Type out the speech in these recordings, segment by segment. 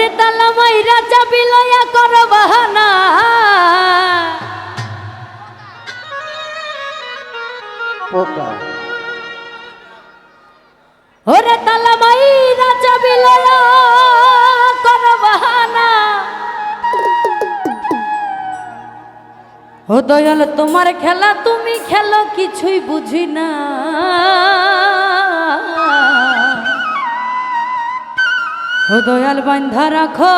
ওরে তালা মাইরা চাবি লয়া কর বাহানা। ওরে তালা মাইরা চাবি লয়া কর বাহানা। ও দয়াল তোমার খেলা তুমি খেলো কিছুই বুঝি না। দয়াল বান্ধা রাখো।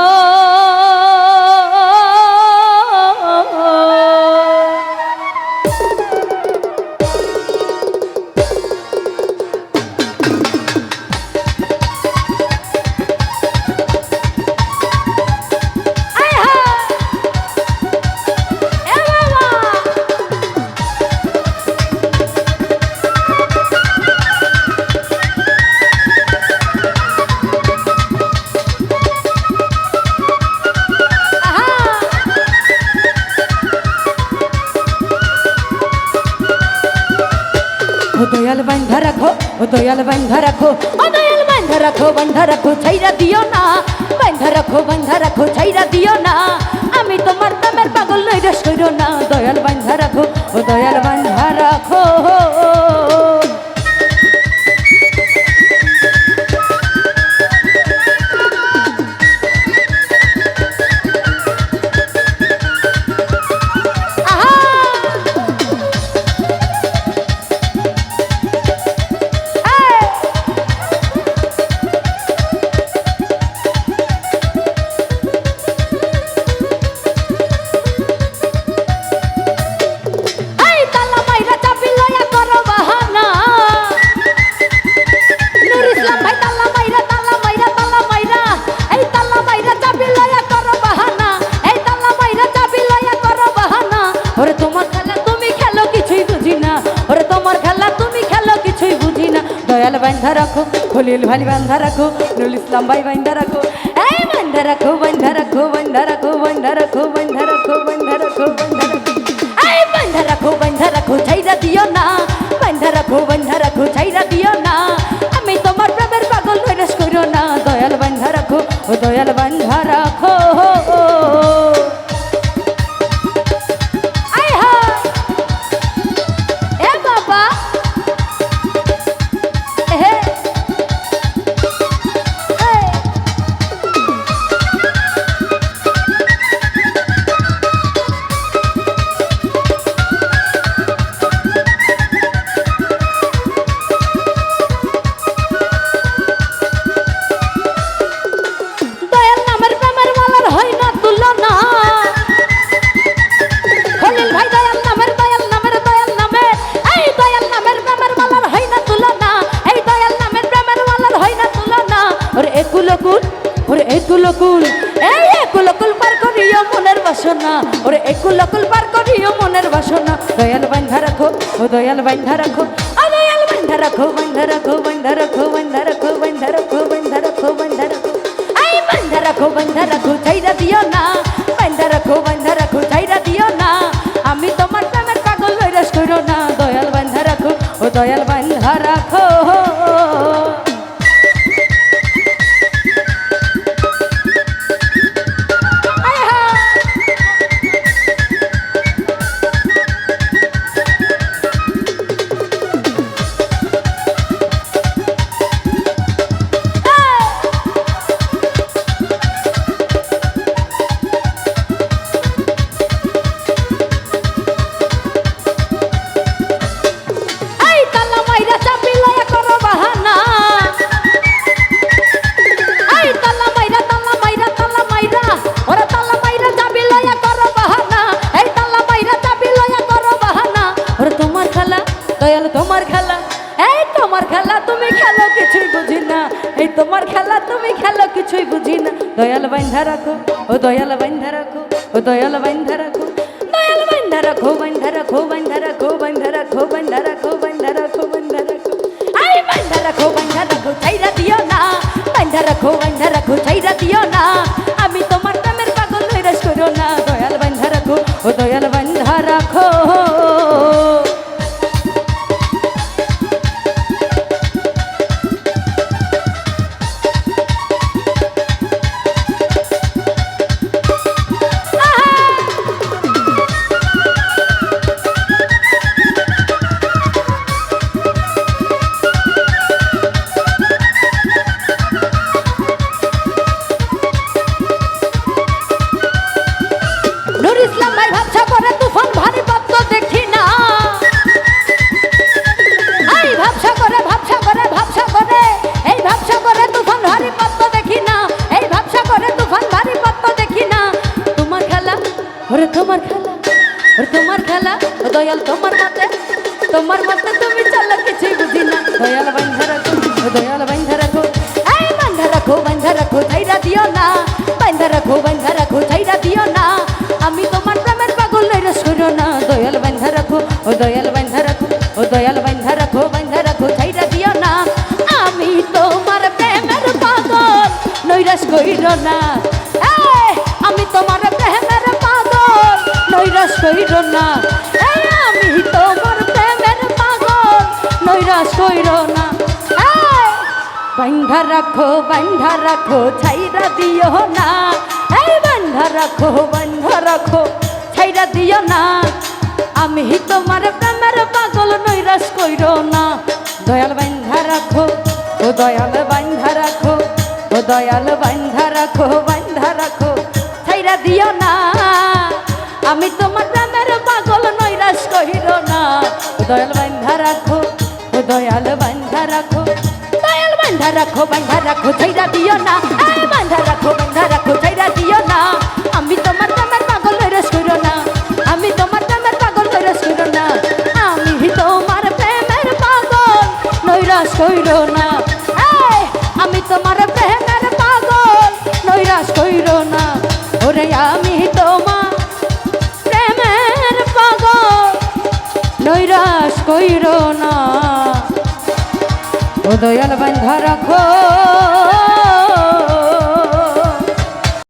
ও দয়াল বান্ধা রাখো, ও দয়াল বান্ধা রাখো। ও দয়াল বান্ধা রাখো বান্ধা রাখো ছাইরা দিও না। বান্ধা রাখো বান্ধা রাখো ছাইরা দিও না। আমি তোমার দামের পাগল নই রে সইরো না। দয়াল বান্ধা রাখো, ও দয়াল দয়াল বান্ধা রাখো খলিল ভাই বান্ধা রাখো নুরুল ইসলাম ভাই বান্ধা রাখো এই বান্ধা রাখো বান্ধা রাখো বান্ধা রাখো বান্ধা রাখো বান্ধা রাখো বান্ধা রাখো বান্ধা রাখো এই বান্ধা রাখো বান্ধা রাখো ছাইরা দিও না বান্ধা রাখো বান্ধা রাখো ছাইরা দিও না আমি তোমার প্রেমের পাগল নৈরাশ করো না দয়াল বান্ধা রাখো ও দয়াল বান্ধা রাখো বাসনা ওরে একুলকুল পার করিও মনের বাসনা দয়াল বান্ধা রাখো ও দয়াল বান্ধা রাখো ও দয়াল বান্ধা রাখো বান্ধা রাখো বান্ধা রাখো বান্ধা রাখো বান্ধা রাখো বান্ধা রাখো বান্ধা রাখো এই বান্ধা রাখো বান্ধা রাখো ছাইরা দিও না বান্ধা রাখো বান্ধা রাখো ছাইরা দিও না আমি তোমার প্রেমের পাগল নৈরাশ করো না দয়াল বান্ধা রাখো ও দয়াল বান্ধা রাখো দয়াল বান্ধা রাখো ও দয়াল বান্ধা রাখো ও দয়াল বান্ধা রাখো দয়াল বান্ধা রাখো বান্ধা রাখো বান্ধা রাখো বান্ধা রাখো বান্ধা রাখো বান্ধা রাখো বান্ধা রাখো আই বান্ধা রাখো বান্ধা রাখো ছাইরা দিও না বান্ধা রাখো বান্ধা রাখো ছাইরা দিও না দয়াল তোমার মতে তোমার মতে তুমি চালা কিছু বুঝি না। দয়াল বান্ধা রাখো, দয়াল বান্ধা রাখো। এই বান্ধা রাখো বান্ধা রাখো ছাইরা দিও না। বান্ধা রাখো বান্ধা রাখো ছাইরা দিও না। আমি তোমার প্রেমের পাগল রস করো না। দয়াল বান্ধা রাখো, ও দয়াল বান্ধা রাখো বান্ধা রাখো ছাইরা দিও না। এই বান্ধা রাখো বান্ধা রাখো ছাইরা দিও না। আমি তোমার প্রেমের পাগল নৈরাশ কইর না। দয়াল বান্ধা রাখো, ও দয়াল বান্ধা রাখো, ও দয়াল বান্ধা রাখো বান্ধা রাখো ছাইরা দিও না। আমি তোমার প্রেমের পাগল নৈরাশ কইর না। দয়াল বান্ধা রাখো, ও দয়াল বান্ধা রাখো। রাখো বান্ধা রাখো ছাইরা দিও না। বান্ধা রাখো বান্ধা রাখো ছাইরা দিও না। আমি তোমার প্রেমের পাগল নৈরাশ কইর না। আমি তোমার প্রেমের পাগল নৈরাশ কইর না। আমি তোমার প্রেমের পাগল, নৈরাশ কইর না। আমি তোমার প্রেমের পাগল, নৈরাশ কইর না। ওরে, আমি তোমার প্রেমের পাগল, নৈরাশ কইর না। দয়াল বান্ধ রাখো।